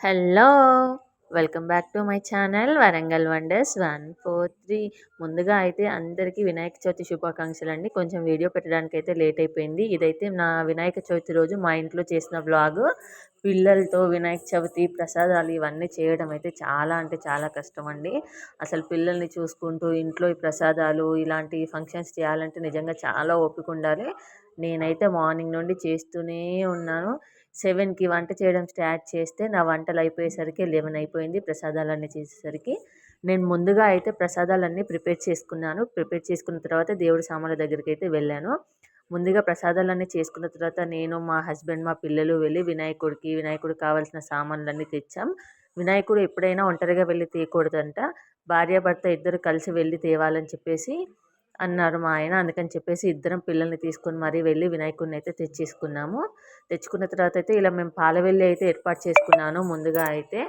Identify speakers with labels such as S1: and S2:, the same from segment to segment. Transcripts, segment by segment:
S1: Hello welcome back to my channel Warangal wonders one four three. ముందుగా అయితే అందరికీ వినాయక చవితి శుభాకాంక్షలు అండి. కొంచెం వీడియో పెట్టడానికి అయితే లేట్ అయిపోయింది. ఇదైతే నా వినాయక చవితి రోజు మా ఇంట్లో చేసిన బ్లాగ్ పిల్లలతో వినాయక చవితి ప్రసాదాలు ఇవన్నీ చేయడం అయితే చాలా అంటే చాలా కష్టం అండి. అసలు పిల్లల్ని చూసుకుంటూ ఇంట్లో ఈ ప్రసాదాలు ఇలాంటి ఫంక్షన్స్ చేయాలంటే నిజంగా చాలా ఓపిక ఉండాలి. నేనైతే మార్నింగ్ నుండి చేస్తూనే ఉన్నాను. సెవెన్కి వంట చేయడం స్టార్ట్ చేస్తే నా వంటలు అయిపోయేసరికి లెవెన్ అయిపోయింది ప్రసాదాలన్నీ చేసేసరికి. నేను ముందుగా అయితే ప్రసాదాలన్నీ ప్రిపేర్ చేసుకున్నాను. ప్రిపేర్ చేసుకున్న తర్వాత దేవుడి సామాన్ల దగ్గరికి అయితే వెళ్ళాను. ముందుగా ప్రసాదాలన్నీ చేసుకున్న తర్వాత నేను మా హస్బెండ్ మా పిల్లలు వెళ్ళి వినాయకుడికి వినాయకుడికి కావాల్సిన సామాన్లన్నీ తెచ్చాం. వినాయకుడు ఎప్పుడైనా ఒంటరిగా వెళ్ళి తీయకూడదంట భార్యాభర్త ఇద్దరు కలిసి వెళ్ళి తేవాలని చెప్పేసి అన్నారు మా ఆయన. అందుకని చెప్పేసి ఇద్దరం పిల్లల్ని తీసుకొని మరీ వెళ్ళి వినాయకుడిని అయితే తెచ్చేసుకున్నాము. తెచ్చుకున్న తర్వాత అయితే ఇలా మేము పాలవెల్లి అయితే ఏర్పాటు చేసుకున్నాను ముందుగా అయితే.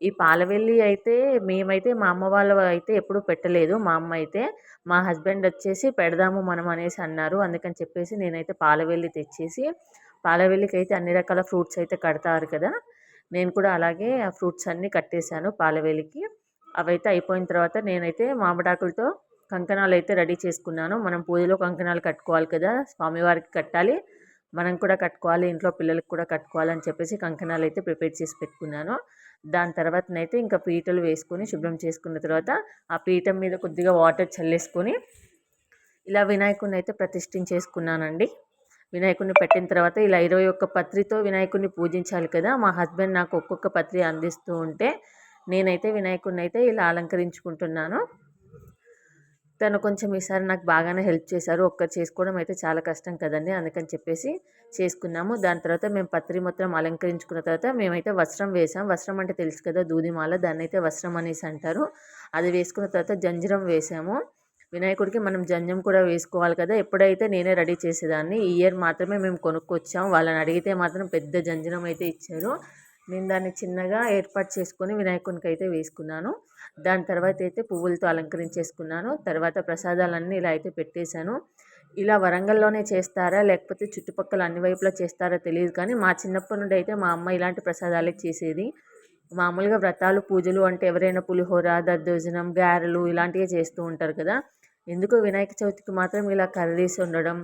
S1: ఈ పాలవెల్లి అయితే మేమైతే మా అమ్మ వాళ్ళు అయితే ఎప్పుడు పెట్టలేదు. మా అమ్మ అయితే మా హస్బెండ్ వచ్చేసి పెడదాము మనం అనేసి అన్నారు. అందుకని చెప్పేసి నేనైతే పాలవెల్లి తెచ్చేసి పాలవెల్లికి అయితే అన్ని రకాల ఫ్రూట్స్ అయితే కడతారు కదా. నేను కూడా అలాగే ఆ ఫ్రూట్స్ అన్నీ కట్టేశాను పాలవెల్లికి. అవైతే అయిపోయిన తర్వాత నేనైతే మామిడాకులతో కంకణాలు అయితే రెడీ చేసుకున్నాను. మనం పూజలో కంకణాలు కట్టుకోవాలి కదా స్వామివారికి కట్టాలి. మనం కూడా కట్టుకోవాలి ఇంట్లో పిల్లలకు కూడా కట్టుకోవాలని చెప్పేసి కంకణాలు అయితే ప్రిపేర్ చేసి పెట్టుకున్నాను. దాని తర్వాతనైతే ఇంకా పీటలు వేసుకొని శుభ్రం చేసుకున్న తర్వాత ఆ పీఠం మీద కొద్దిగా వాటర్ చల్లేసుకొని ఇలా వినాయకుడిని అయితే ప్రతిష్ఠించేసుకున్నానండి. వినాయకుడిని పెట్టిన తర్వాత ఇలా ఇరవై ఒక్క పత్రితో వినాయకుడిని పూజించాలి కదా మా హస్బెండ్ నాకు ఒక్కొక్క పత్రి అందిస్తూ ఉంటే నేనైతే వినాయకుడిని అయితే ఇలా అలంకరించుకుంటున్నాను. తను కొంచెం ఈసారి నాకు బాగానే హెల్ప్ చేశారు. ఒక్కరు చేసుకోవడం అయితే చాలా కష్టం కదండి. అందుకని చెప్పేసి చేసుకున్నాము. దాని తర్వాత మేము పత్రి మొత్తం అలంకరించుకున్న తర్వాత మేమైతే వస్త్రం వేసాం వస్త్రం అంటే తెలుసు కదా దూదిమాల దాన్ని అయితే వస్త్రం అనేసి అంటారు. అది వేసుకున్న తర్వాత జంజరం వేసాము వినాయకుడికి మనం జంజం కూడా వేసుకోవాలి కదా. ఎప్పుడైతే నేనే రెడీ చేసేదాన్ని ఈ ఇయర్ మాత్రమే మేము కొనుక్కొచ్చాం వాళ్ళని అడిగితే మాత్రం పెద్ద జంజరం అయితే ఇచ్చారు. నేను దాన్ని చిన్నగా ఏర్పాటు చేసుకొని వినాయకునికి అయితే వేసుకున్నాను. దాని తర్వాత అయితే పువ్వులతో అలంకరించేసుకున్నాను. తర్వాత ప్రసాదాలన్నీ ఇలా అయితే పెట్టేశాను. ఇలా వరంగల్లోనే చేస్తారా? లేకపోతే చుట్టుపక్కల అన్ని వైపులా చేస్తారా తెలియదు కానీ మా చిన్నప్పటి నుండి అయితే మా అమ్మ ఇలాంటి ప్రసాదాలే చేసేది. మామూలుగా వ్రతాలు పూజలు అంటే ఎవరైనా పులిహోర దద్దోజనం గారెలు ఇలాంటివి చేస్తూ ఉంటారు కదా. ఎందుకు వినాయక చవితికి మాత్రం ఇలా కర్రీస్ ఉండడం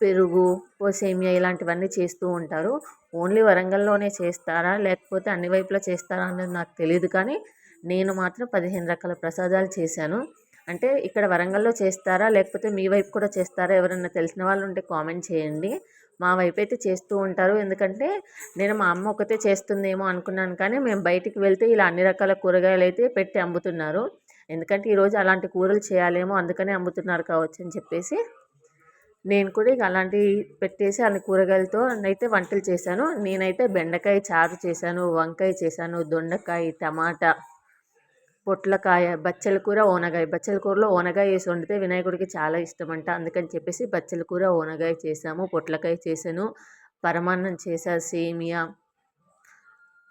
S1: పెరుగు సేమియా ఇలాంటివన్నీ చేస్తూ ఉంటారు. ఓన్లీ వరంగల్లోనే చేస్తారా? లేకపోతే అన్ని వైపులా చేస్తారా అనేది నాకు తెలియదు కానీ నేను మాత్రం పదిహేను రకాల ప్రసాదాలు చేశాను. అంటే ఇక్కడ వరంగల్లో చేస్తారా? లేకపోతే మీ వైపు కూడా చేస్తారా? ఎవరైనా తెలిసిన వాళ్ళు ఉంటే కామెంట్ చేయండి. మా వైపు అయితే చేస్తూ ఉంటారు. ఎందుకంటే నేను మా అమ్మ ఒకతే చేస్తుందేమో అనుకున్నాను. కానీ మేము బయటికి వెళ్తే ఇలా అన్ని రకాల కూరగాయలు అయితే పెట్టి అమ్ముతున్నారు. ఎందుకంటే ఈరోజు అలాంటి కూరలు చేయాలేమో అందుకనే అమ్ముతున్నారు కావచ్చు అని చెప్పేసి నేను కూడా ఇక అలాంటివి పెట్టేసి అన్ని కూరగాయలతో అయితే వంటలు చేశాను. నేనైతే బెండకాయ చారు చేశాను వంకాయ చేశాను దొండకాయ టమాటా పొట్లకాయ బచ్చల కూర ఓనగాయ. బచ్చల కూరలో ఓనగాయ వేసి వండితే వినాయకుడికి చాలా ఇష్టం అంట అందుకని చెప్పేసి బచ్చల కూర ఓనగాయ చేసాము. పొట్లకాయ చేశాను పరమాన్నం చేశా సేమియా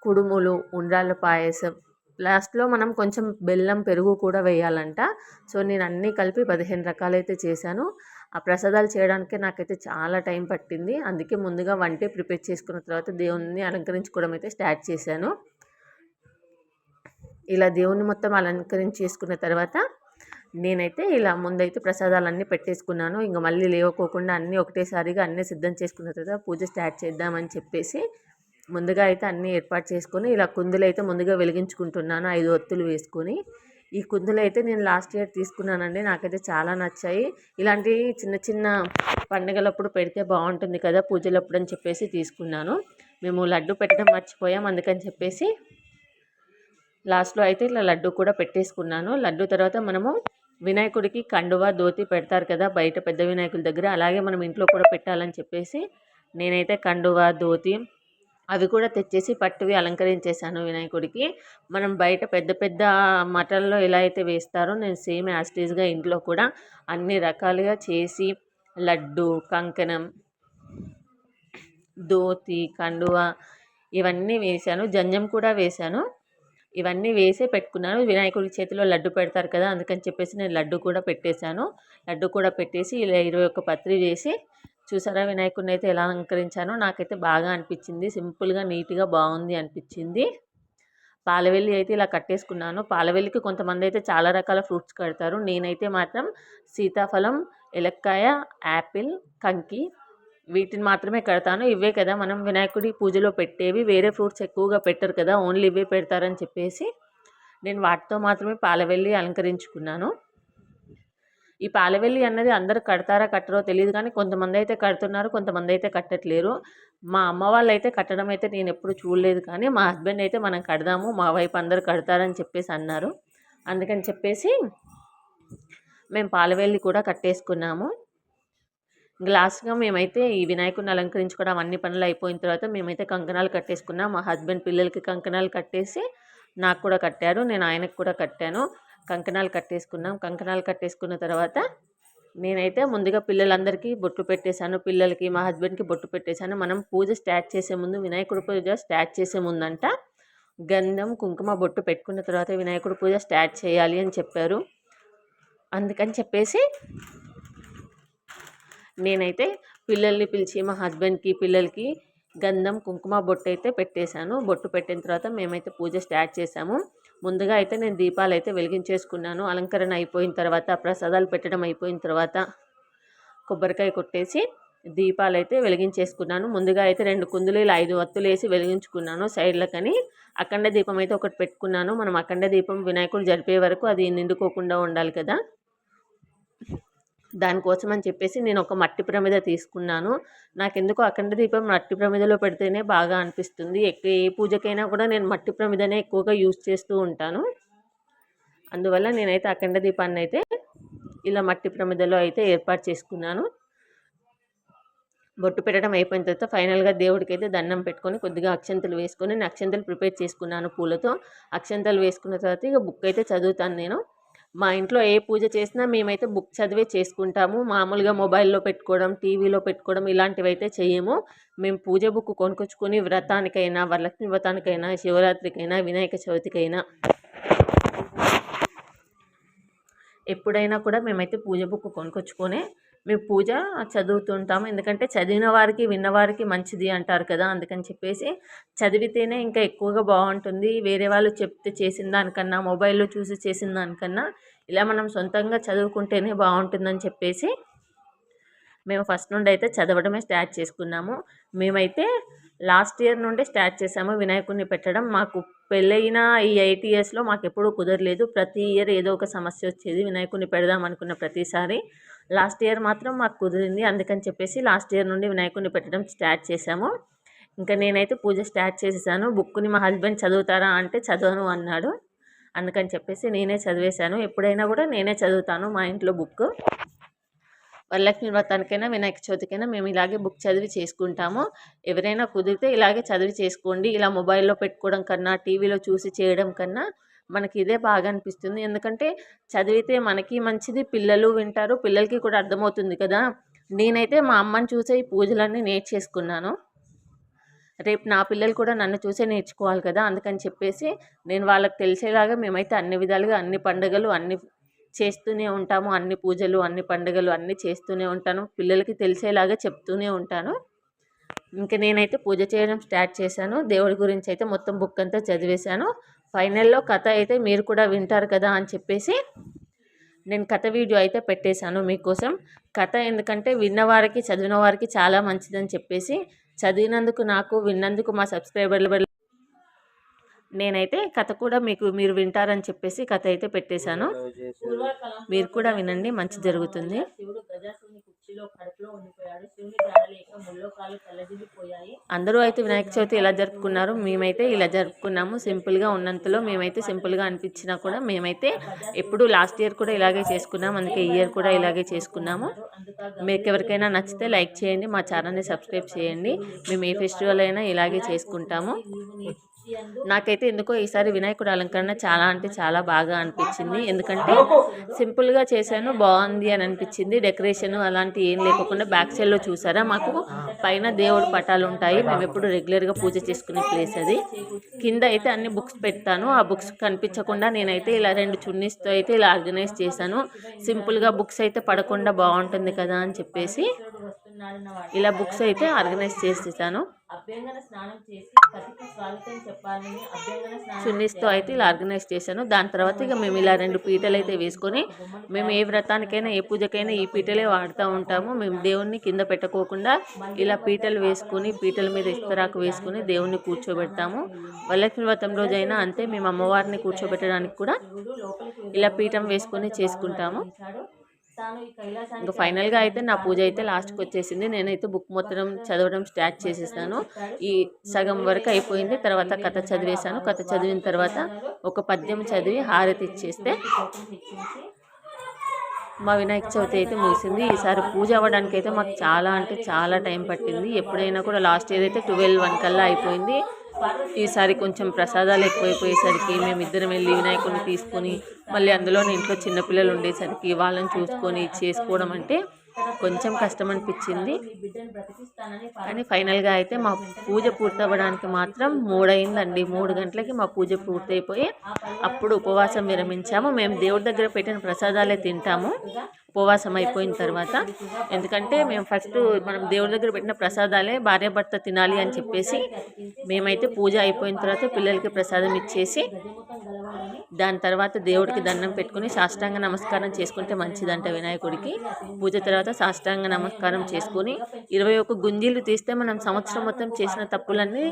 S1: కుడుములు ఉండ్రాళ్ళ పాయసం. లాస్ట్లో మనం కొంచెం బెల్లం పెరుగు కూడా వేయాలంట. సో నేను అన్నీ కలిపి పదిహేను రకాలైతే చేశాను. ఆ ప్రసాదాలు చేయడానికి నాకైతే చాలా టైం పట్టింది. అందుకే ముందుగా వంటే ప్రిపేర్ చేసుకున్న తర్వాత దేవుణ్ణి అలంకరించుకోవడం అయితే స్టార్ట్ చేశాను. ఇలా దేవుణ్ణి మొత్తం అలంకరించి చేసుకున్న తర్వాత నేనైతే ఇలా ముందైతే ప్రసాదాలన్నీ పెట్టేసుకున్నాను. ఇంకా మళ్ళీ లేవకోకుండా అన్నీ ఒకటేసారిగా అన్నీ సిద్ధం చేసుకున్న తర్వాత పూజ స్టార్ట్ చేద్దామని చెప్పేసి ముందుగా అయితే అన్నీ ఏర్పాటు చేసుకొని ఇలా కుందులు అయితే ముందుగా వెలిగించుకుంటున్నాను. ఐదు ఒత్తులు వేసుకొని ఈ కుందులు అయితే నేను లాస్ట్ ఇయర్ తీసుకున్నానండి. నాకైతే చాలా నచ్చాయి. ఇలాంటి చిన్న చిన్న పండుగలప్పుడు పెడితే బాగుంటుంది కదా పూజలప్పుడు అని చెప్పేసి తీసుకున్నాను. మేము లడ్డు పెట్టడం మర్చిపోయాం అందుకని చెప్పేసి లాస్ట్లో అయితే ఇట్లా లడ్డు కూడా పెట్టేసుకున్నాను. లడ్డు తర్వాత మనము వినాయకుడికి కండువ దోతి పెడతారు కదా బయట పెద్ద వినాయకుల దగ్గర. అలాగే మనం ఇంట్లో కూడా పెట్టాలని చెప్పేసి నేనైతే కండువ దోతి అవి కూడా తెచ్చేసి పట్టువి అలంకరించేశాను వినాయకుడికి. మనం బయట పెద్ద పెద్ద మటన్లో ఎలా అయితే వేస్తారో నేను సేమ్ యాస్టీజ్గా ఇంట్లో కూడా అన్ని రకాలుగా చేసి లడ్డు కంకణం ధోతి కండువ ఇవన్నీ వేశాను. జంజం కూడా వేశాను. ఇవన్నీ వేసే పెట్టుకున్నాను. వినాయకుడి చేతిలో లడ్డు పెడతారు కదా అందుకని చెప్పేసి నేను లడ్డు కూడా పెట్టేశాను. లడ్డు కూడా పెట్టేసి ఇలా ఇరవై ఒక్క పత్రి వేసి చూసారా వినాయకుడిని అయితే ఎలా అలంకరించానో నాకైతే బాగా అనిపించింది. సింపుల్గా నీట్గా బాగుంది అనిపించింది. పాలవెల్లి అయితే ఇలా కట్టేసుకున్నాను. పాలవెల్లికి కొంతమంది అయితే చాలా రకాల ఫ్రూట్స్ కడతారు. నేనైతే మాత్రం సీతాఫలం ఎలక్కాయ యాపిల్ కంకి వీటిని మాత్రమే కడతాను. ఇవే కదా మనం వినాయకుడి పూజలో పెట్టేవి. వేరే ఫ్రూట్స్ ఎక్కువగా పెట్టరు కదా ఓన్లీ ఇవే పెడతారని చెప్పేసి నేను వాటితో మాత్రమే పాలవెల్లి అలంకరించుకున్నాను. ఈ పాలవెల్లి అన్నది అందరు కడతారా కట్టరో తెలియదు కానీ కొంతమంది అయితే కడుతున్నారు కొంతమంది అయితే కట్టట్లేరు. మా అమ్మ వాళ్ళు అయితే కట్టడం అయితే నేను ఎప్పుడు చూడలేదు కానీ మా హస్బెండ్ అయితే మనం కడదాము మా వైపు అందరు కడతారని చెప్పేసి అన్నారు. అందుకని చెప్పేసి మేము పాలవెల్లి కూడా కట్టేసుకున్నాము. లాస్ట్గా మేమైతే ఈ వినాయకుడిని అలంకరించుకోవడం అన్ని పనులు అయిపోయిన తర్వాత మేమైతే కంకణాలు కట్టేసుకున్నాం. మా హస్బెండ్ పిల్లలకి కంకణాలు కట్టేసి నాకు కూడా కట్టారు. నేను ఆయనకు కూడా కట్టాను. కంకణాలు కట్టేసుకున్నాం. కంకణాలు కట్టేసుకున్న తర్వాత నేనైతే ముందుగా పిల్లలందరికీ బొట్టు పెట్టేశాను. పిల్లలకి మా హస్బెండ్కి బొట్టు పెట్టేశాను. మనం పూజ స్టార్ట్ చేసే ముందు వినాయకుడి పూజ స్టార్ట్ చేసే ముందంట గంధం కుంకుమ బొట్టు పెట్టుకున్న తర్వాత వినాయకుడి పూజ స్టార్ట్ చేయాలి అని చెప్పారు. అందుకని చెప్పేసి నేనైతే పిల్లల్ని పిలిచి మా హస్బెండ్కి పిల్లలకి గంధం కుంకుమ బొట్టు అయితే పెట్టేశాను. బొట్టు పెట్టిన తర్వాత మేమైతే పూజ స్టార్ట్ చేసాము ముందుగా అయితే నేను దీపాలు అయితే వెలిగించేసుకున్నాను. అలంకరణ అయిపోయిన తర్వాత ప్రసాదాలు పెట్టడం అయిపోయిన తర్వాత కొబ్బరికాయ కొట్టేసి దీపాలు అయితే వెలిగించేసుకున్నాను. ముందుగా అయితే రెండు కుందులు ఇలా ఐదు వత్తులు వేసి వెలిగించుకున్నాను సైడ్లకని అఖండ దీపం అయితే ఒకటి పెట్టుకున్నాను. మనం అఖండ దీపం వినాయకుడు జరిపే వరకు అది నిండుకోకుండా ఉండాలి కదా. దానికోసం అని చెప్పేసి నేను ఒక మట్టి ప్రమిద తీసుకున్నాను. నాకెందుకో అఖండ దీపం మట్టి ప్రమిదలో పెడితేనే బాగా అనిపిస్తుంది. ఎక్కువ ఏ పూజకైనా కూడా నేను మట్టి ప్రమిదనే ఎక్కువగా యూజ్ చేస్తూ ఉంటాను. అందువల్ల నేనైతే అఖండ దీపాన్ని అయితే ఇలా మట్టి ప్రమిదలో అయితే ఏర్పాటు చేసుకున్నాను. బొట్టు పెట్టడం అయిపోయిన తర్వాత ఫైనల్గా దేవుడికి అయితే దండం పెట్టుకొని కొద్దిగా అక్షంతలు వేసుకొని నేను అక్షంతలు ప్రిపేర్ చేసుకున్నాను పూలతో. అక్షంతలు వేసుకున్న తర్వాత ఇక బుక్ అయితే చదువుతాను నేను. మా ఇంట్లో ఏ పూజ చేసినా మేమైతే బుక్ చదివే చేసుకుంటాము. మామూలుగా మొబైల్లో పెట్టుకోవడం టీవీలో పెట్టుకోవడం ఇలాంటివి అయితే చేయము. మేము పూజ బుక్ కొనుక్కొచ్చుకొని వ్రతానికైనా వరలక్ష్మి వ్రతానికైనా శివరాత్రికైనా వినాయక చవితికైనా ఎప్పుడైనా కూడా మేమైతే పూజ బుక్ కొనుక్కొచ్చుకొని మేము పూజ చదువుతుంటాము. ఎందుకంటే చదివిన వారికి విన్నవారికి మంచిది అంటారు కదా. అందుకని చెప్పేసి చదివితేనే ఇంకా ఎక్కువగా బాగుంటుంది. వేరే వాళ్ళు చెప్తే చేసిన దానికన్నా మొబైల్లో చూసి చేసిన దానికన్నా ఇలా మనం సొంతంగా చదువుకుంటేనే బాగుంటుందని చెప్పేసి మేము ఫస్ట్ నుండి అయితే చదవడమే స్టార్ట్ చేసుకున్నాము. మేమైతే లాస్ట్ ఇయర్ నుండి స్టార్ట్ చేసాము వినాయకుడిని పెట్టడం. మాకు పెళ్ళైన ఈ ఎయిట్ ఇయర్స్లో మాకు ఎప్పుడూ కుదరలేదు. ప్రతి ఇయర్ ఏదో ఒక సమస్య వచ్చేది వినాయకుడిని పెడదాం అనుకున్న ప్రతిసారి. లాస్ట్ ఇయర్ మాత్రం మాకు కుదిరింది. అందుకని చెప్పేసి లాస్ట్ ఇయర్ నుండి వినాయకుడిని పెట్టడం స్టార్ట్ చేసాము ఇంకా నేనైతే పూజ స్టార్ట్ చేసేసాను. బుక్ని మా హస్బెండ్ చదువుతారా అంటే చదవను అన్నాడు. అందుకని చెప్పేసి నేనే చదివేశాను. ఎప్పుడైనా కూడా నేనే చదువుతాను మా ఇంట్లో బుక్ వరలక్ష్మి వ్రతానికైనా వినాయక చవితికైనా మేము ఇలాగే బుక్ చదివి చేసుకుంటాము. ఎవరైనా కుదిరితే ఇలాగే చదివి చేసుకోండి. ఇలా మొబైల్లో పెట్టుకోవడం కన్నా టీవీలో చూసి చేయడం కన్నా మనకి ఇదే బాగా అనిపిస్తుంది ఎందుకంటే చదివితే మనకి మంచిది పిల్లలు వింటారు పిల్లలకి కూడా అర్థమవుతుంది కదా. నేనైతే మా అమ్మని చూసే ఈ పూజలన్నీ నేర్చేసుకున్నాను. రేపు నా పిల్లలు కూడా నన్ను చూసే నేర్చుకోవాలి కదా అందుకని చెప్పేసి నేను వాళ్ళకి తెలిసేలాగా మేమైతే అన్ని విధాలుగా అన్ని పండుగలు అన్ని చేస్తూనే ఉంటాము. అన్ని పూజలు అన్ని పండుగలు అన్నీ చేస్తూనే ఉంటాను. పిల్లలకి తెలిసేలాగా చెప్తూనే ఉంటాను. ఇంకా నేనైతే పూజ చేయడం స్టార్ట్ చేశాను. దేవుడి గురించి అయితే మొత్తం బుక్ అంతా చదివేశాను. ఫైనల్లో కథ అయితే మీరు కూడా వింటారు కదా అని చెప్పేసి నేను కథ వీడియో అయితే పెట్టేశాను మీకోసం. కథ ఎందుకంటే విన్నవారికి చదివిన వారికి చాలా మంచిదని చెప్పేసి చదివినందుకు నాకు విన్నందుకు మా సబ్స్క్రైబర్లు నేనైతే కథ కూడా మీకు మీరు వింటారని చెప్పేసి కథ అయితే పెట్టేశాను. మీరు కూడా వినండి మంచి జరుగుతుంది. అందరూ అయితే వినాయక చవితి ఎలా జరుపుకున్నారు. మేమైతే ఇలా జరుపుకున్నాము. సింపుల్గా ఉన్నంతలో మేమైతే సింపుల్గా అనిపించినా కూడా మేమైతే ఎప్పుడు లాస్ట్ ఇయర్ కూడా ఇలాగే చేసుకున్నాం. అందుకే ఈ ఇయర్ కూడా ఇలాగే చేసుకున్నాము. మీకు ఎవరికైనా నచ్చితే లైక్ చేయండి. మా ఛానల్ని సబ్స్క్రైబ్ చేయండి. మేము ఏ ఫెస్టివల్ అయినా ఇలాగే చేసుకుంటాము. నాకైతే ఎందుకో ఈసారి వినాయకుడు అలంకరణ చాలా అంటే చాలా బాగా అనిపించింది. ఎందుకంటే సింపుల్గా చేశాను బాగుంది అని అనిపించింది. డెకరేషన్ అలాంటి ఏం లేకుండా బ్యాక్ సైడ్లో చూసారా? మాకు పైన దేవుడు పటాలు ఉంటాయి. మేము ఎప్పుడు రెగ్యులర్గా పూజ చేసుకునే ప్లేస్ అది. కింద అయితే అన్ని బుక్స్ పెడతాను. ఆ బుక్స్ కనిపించకుండా నేనైతే ఇలా రెండు చున్నీస్తో అయితే ఇలా ఆర్గనైజ్ చేశాను. సింపుల్గా బుక్స్ అయితే పడకుండా బాగుంటుంది కదా అని చెప్పేసి. ఇలా బుక్స్ అయితే ఆర్గనైజ్ చేసేసాను చున్నీస్తో అయితే ఇలా ఆర్గనైజ్ చేశాను. దాని తర్వాత ఇక మేము ఇలా రెండు పీటలు అయితే వేసుకొని మేము ఏ వ్రతానికైనా ఏ పూజకైనా ఈ పీటలే వాడుతూ ఉంటాము. మేము దేవుణ్ణి కింద పెట్టకోకుండా ఇలా పీటలు వేసుకొని పీటల మీద ఇస్తరాకు వేసుకొని దేవుణ్ణి కూర్చోబెడతాము. వరలక్ష్మి వ్రతం రోజైనా అంతే. మేము అమ్మవారిని కూర్చోబెట్టడానికి కూడా ఇలా పీఠం వేసుకొని చేసుకుంటాము. ఇంకా ఫైనల్గా అయితే నా పూజ అయితే లాస్ట్కి వచ్చేసింది. నేనైతే బుక్ మొత్తం చదవడం స్టార్ట్ చేసేసాను. ఈ సగం వరకు అయిపోయింది. తర్వాత కథ చదివేశాను. కథ చదివిన తర్వాత ఒక పద్యం చదివి హారతి ఇచ్చేస్తే మా వినాయక చవితి అయితే ముగిసింది. ఈసారి పూజ అవ్వడానికి అయితే మాకు చాలా అంటే చాలా టైం పట్టింది. ఎప్పుడైనా కూడా లాస్ట్ ఇయర్ అయితే ట్వెల్వ్ వన్ కల్లా అయిపోయింది. ఈసారి కొంచెం ప్రసాదాలు ఎక్కువైపోయేసరికి మేము ఇద్దరం వెళ్ళి వినాయకుడిని తీసుకొని మళ్ళీ అందులో ఇంట్లో చిన్నపిల్లలు ఉండేసరికి వాళ్ళని చూసుకొని చేసుకోవడం అంటే కొంచెం కష్టం అనిపించింది కానీ ఫైనల్గా అయితే మా పూజ పూర్తవ్వడానికి మాత్రం మూడయిందండి మూడు గంటలకి మా పూజ పూర్తయిపోయి అప్పుడు ఉపవాసం విరమించాము. మేము దేవుడి దగ్గర పెట్టిన ప్రసాదాలే తింటాము. ఉపవాసం అయిపోయిన తర్వాత ఎందుకంటే మేము ఫస్ట్ మనం దేవుడి దగ్గర పెట్టిన ప్రసాదాలే భార్యాభర్త తినాలి అని చెప్పేసి మేమైతే పూజ అయిపోయిన తర్వాత పిల్లలకి ప్రసాదం ఇచ్చేసి దాని తర్వాత దేవుడికి దండం పెట్టుకుని సాష్టాంగ నమస్కారం చేసుకుంటే మంచిదంట వినాయకుడికి. పూజ తర్వాత సాష్టాంగ నమస్కారం చేసుకుని ఇరవై ఒక్క గుంజీలు తీస్తే మనం సంవత్సరం మొత్తం చేసిన తప్పులన్నీ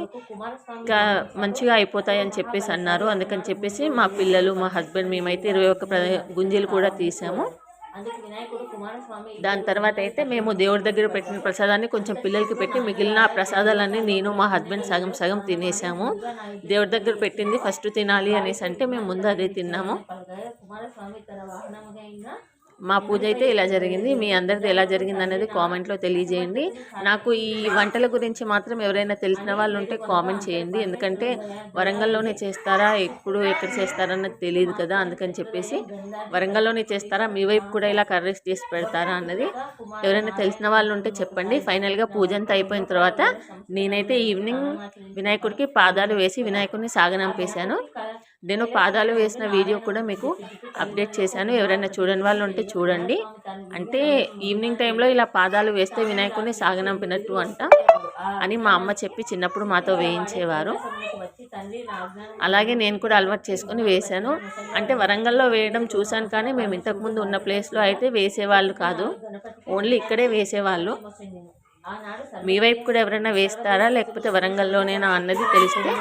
S1: ఇంకా మంచిగా అయిపోతాయి అని చెప్పేసి అన్నారు. అందుకని చెప్పేసి మా పిల్లలు మా హస్బెండ్ మేమైతే ఇరవై ఒక్క ప్ర గుంజీలు కూడా తీసాము. దాని తర్వాత అయితే మేము దేవుడి దగ్గర పెట్టిన ప్రసాదాన్ని కొంచెం పిల్లలకి పెట్టి మిగిలిన ప్రసాదాలన్నీ నేను మా హస్బెండ్ సగం సగం తినేసాము. దేవుడి దగ్గర పెట్టింది ఫస్ట్ తినాలి అనేసి అంటే మేము ముందు అదే తిన్నాము. మా పూజ అయితే ఇలా జరిగింది. మీ అందరిది ఎలా జరిగింది అనేది కామెంట్లో తెలియజేయండి. నాకు ఈ వంటల గురించి మాత్రం ఎవరైనా తెలిసిన వాళ్ళు ఉంటే కామెంట్ చేయండి. ఎందుకంటే వరంగల్లోనే చేస్తారా? ఎప్పుడు ఎక్కడ చేస్తారన్నది తెలియదు కదా. అందుకని చెప్పేసి వరంగల్లోనే చేస్తారా? మీ వైపు కూడా ఇలా కర్రీస్ చేసి పెడతారా అన్నది ఎవరైనా తెలిసిన వాళ్ళు ఉంటే చెప్పండి. ఫైనల్గా పూజ అంతా అయిపోయిన తర్వాత నేనైతే ఈవినింగ్ వినాయకుడికి పాదాలు వేసి వినాయకుడిని సాగనంపేశాను. నేను పాదాలు వేసిన వీడియో కూడా మీకు అప్డేట్ చేశాను. ఎవరైనా చూడని వాళ్ళు ఉంటే చూడండి. అంటే ఈవినింగ్ టైంలో ఇలా పాదాలు వేస్తే వినాయకుడిని సాగనంపినట్టు అంట అని మా అమ్మ చెప్పి చిన్నప్పుడు మాతో వేయించేవారు. అలాగే నేను కూడా అలవాటు చేసుకుని వేశాను. అంటే వరంగల్లో వేయడం చూశాను కానీ మేము ఇంతకుముందు ఉన్న ప్లేస్లో అయితే వేసేవాళ్ళు కాదు. ఓన్లీ ఇక్కడే వేసేవాళ్ళు. మీ వైపు కూడా ఎవరైనా వేస్తారా? లేకపోతే వరంగల్లోనేనా అన్నది తెలిస్తే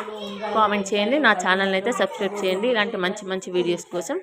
S1: కామెంట్ చేయండి. నా ఛానల్ని అయితే సబ్స్క్రైబ్ చేయండి. ఇలాంటి మంచి మంచి వీడియోస్ కోసం